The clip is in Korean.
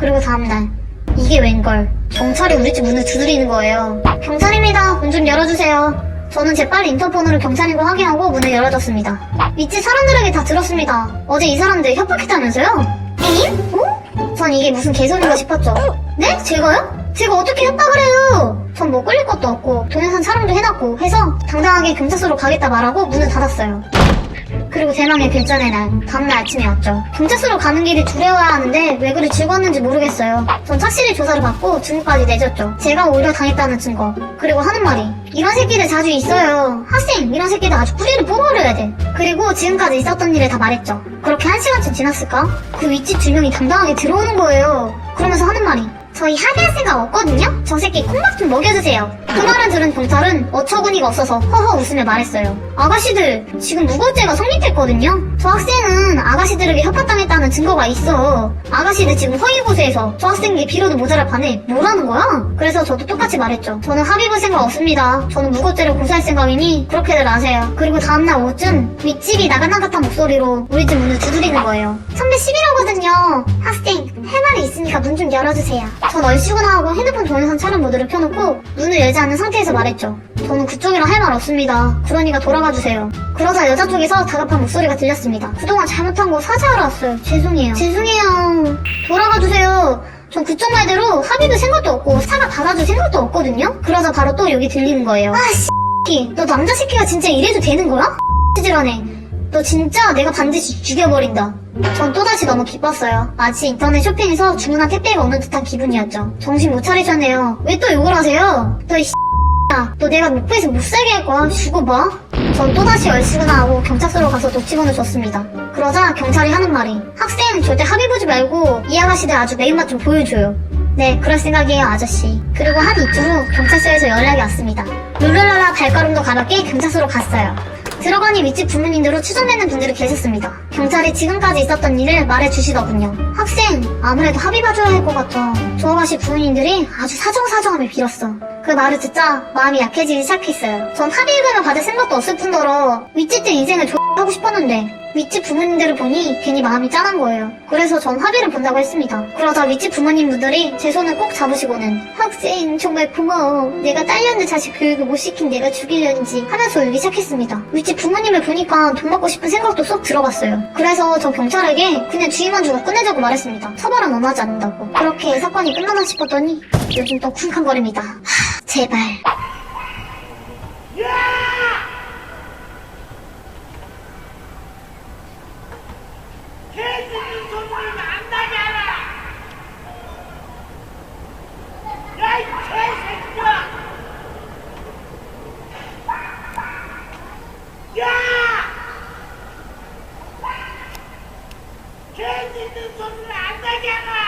그리고 다음날 이게 웬걸 경찰이 우리 집 문을 두드리는 거예요. 경찰입니다. 문 좀 열어주세요. 저는 재빨리 인터폰으로 경찰인 걸 확인하고 문을 열어줬습니다. 윗집 사람들에게 다 들었습니다. 어제 이 사람들 협박했다면서요? 에잉? 어? 전 이게 무슨 개소리인가 싶었죠. 네? 제가요? 제가 어떻게 협박을 해요? 전 뭐 끌릴 것도 없고 동영상 촬영도 해놨고 해서 당당하게 경찰서로 가겠다 말하고 문을 닫았어요. 그리고 대망의 결전의 날, 다음날 아침이었죠. 경찰서로 가는 길이 두려워야 하는데 왜 그리 즐거웠는지 모르겠어요. 전 착실히 조사를 받고 증거까지 내줬죠. 제가 오히려 당했다는 증거. 그리고 하는 말이 이런 새끼들 자주 있어요. 학생 이런 새끼들 아주 뿌리를 뽑아버려야 돼. 그리고 지금까지 있었던 일을 다 말했죠. 그렇게 한 시간쯤 지났을까? 그 윗집 두 명이 당당하게 들어오는 거예요. 그러면서 하는 말이 저희 생각 없거든요? 저 새끼 콩밥 좀 먹여주세요. 그 말을 들은 경찰은 어처구니가 없어서 허허 웃으며 말했어요. 아가씨들, 지금 무고죄가 성립됐거든요? 저 학생은 아가씨들에게 협박당했다는 증거가 있어. 아가씨들 지금 허위고소해서 저 학생에게 비로도 모자랄 판에 뭐라는 거야? 그래서 저도 똑같이 말했죠. 저는 합의 볼 생각 없습니다. 저는 무고죄를 고소할 생각이니 그렇게들 아세요. 그리고 다음날 오후쯤 윗집이 나긋나긋한 목소리로 우리 집 문을 두드리는 거예요. 선배 11호거든요. 좀 열어주세요. 전 얼씨구 나 하고 핸드폰 동영상 촬영 모드를 켜놓고 문을 열지 않는 상태에서 말했죠. 저는 그쪽이랑 할 말 없습니다. 그러니까 돌아가 주세요. 그러자 여자 쪽에서 다급한 목소리가 들렸습니다. 그동안 잘못한 거 사죄하러 왔어요. 죄송해요. 죄송해요. 돌아가 주세요. 전 그쪽 말대로 합의도 생각도 없고 사과 받아줄 생각도 없거든요? 그러자 바로 또 여기 들리는 거예요. 아, 씨. 너 남자 새끼가 진짜 이래도 되는 거야? 지질하네. 너 진짜 내가 반드시 죽여버린다. 전 또다시 너무 기뻤어요. 마치 인터넷 쇼핑에서 주문한 택배가 오는 듯한 기분이었죠. 정신 못 차리셨네요. 왜 또 욕을 하세요? 너이 야, 너 내가 목포에서 못 살게 할 거야. 죽어봐. 전 또다시 얼씨구나 하고 경찰서로 가서 녹취본을 줬습니다. 그러자 경찰이 하는 말이 학생 절대 합의 보지 말고 이 아가씨들 아주 매운맛 좀 보여줘요. 네, 그럴 생각이에요, 아저씨. 그리고 한 이틀 후 경찰서에서 연락이 왔습니다. 룰루랄라 발걸음도 가볍게 경찰서로 갔어요. 들어가니 윗집 부모님들로 추정되는 분들이 계셨습니다. 경찰이 지금까지 있었던 일을 말해주시더군요. 학생, 아무래도 합의 봐줘야 할 것 같아. 저 아가 씨 부모님들이 아주 사정사정하며 빌었어. 그 말을 듣자 마음이 약해지기 시작했어요. 전 합의금을 받을 생각도 없을 뿐더러 윗집들 인생을 하고 싶었는데 윗집 부모님들을 보니 괜히 마음이 짠한 거예요. 그래서 전 합의를 본다고 했습니다. 그러자 윗집 부모님분들이 제 손을 꼭 잡으시고는 학생 정말 고마워. 내가 딸렸는데 자식 교육을 못 시킨 내가 죽이려는지 하면서 울기 시작했습니다. 윗집 부모님을 보니까 돈 받고 싶은 생각도 쏙 들어봤어요. 그래서 저 경찰에게 그냥 주의만 주고 끝내자고 말했습니다. 처벌은 원하지 않는다고. 그렇게 사건이 끝나나 싶었더니 요즘 또 쿵쾅거립니다. 하, 제발. 개 짖는 소리